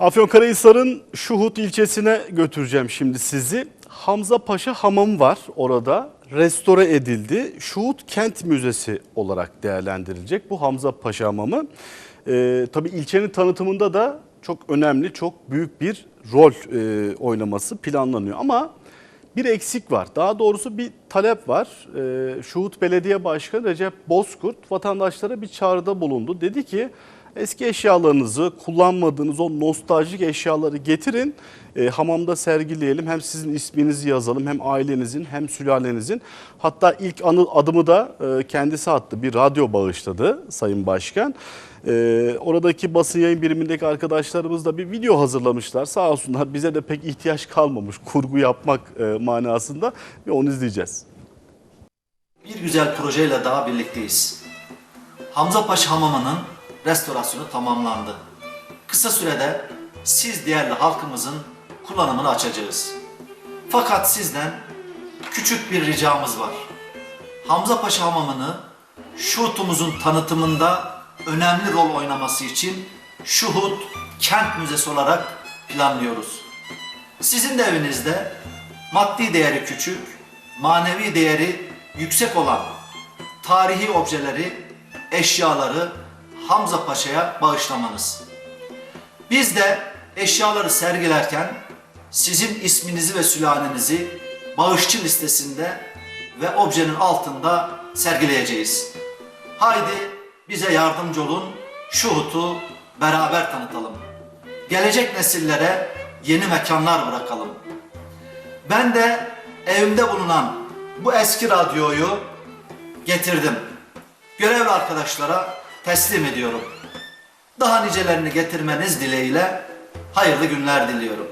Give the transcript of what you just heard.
Afyonkarahisar'ın Şuhut ilçesine götüreceğim şimdi sizi. Hamza Paşa Hamamı var orada. Restore edildi. Şuhut Kent Müzesi olarak değerlendirilecek bu Hamza Paşa Hamamı. Ee, tabii ilçenin tanıtımında da çok önemli, çok büyük bir rol e, oynaması planlanıyor. Ama bir eksik var. Daha doğrusu bir talep var. Ee, Şuhut Belediye Başkanı Recep Bozkurt vatandaşlara bir çağrıda bulundu. Dedi ki eski eşyalarınızı, kullanmadığınız o nostaljik eşyaları getirin. e, hamamda sergileyelim. Hem sizin isminizi yazalım hem ailenizin hem sülalenizin. Hatta ilk anı, adımı da e, kendisi attı. Bir radyo bağışladı Sayın Başkan. Ee, oradaki basın yayın birimindeki arkadaşlarımız da bir video hazırlamışlar. Sağ olsunlar bize de pek ihtiyaç kalmamış kurgu yapmak e, manasında ve onu izleyeceğiz. Bir güzel projeyle daha birlikteyiz. Hamza Paşa Hamamı'nın restorasyonu tamamlandı. Kısa sürede siz değerli halkımızın kullanımını açacağız. Fakat sizden küçük bir ricamız var. Hamza Paşa Hamamı'nı Şuhut'umuzun tanıtımında önemli rol oynaması için Şuhut Kent Müzesi olarak planlıyoruz. Sizin de evinizde maddi değeri küçük, manevi değeri yüksek olan tarihi objeleri, eşyaları Hamza Paşa'ya bağışlamanız. Biz de eşyaları sergilerken sizin isminizi ve sülalenizi bağışçı listesinde ve objenin altında sergileyeceğiz. Haydi bize yardımcı olun, Şuhut'u beraber tanıtalım. Gelecek nesillere yeni mekanlar bırakalım. Ben de evimde bulunan bu eski radyoyu getirdim. Görevli arkadaşlara teslim ediyorum. Daha nicelerini getirmeniz dileğiyle hayırlı günler diliyorum.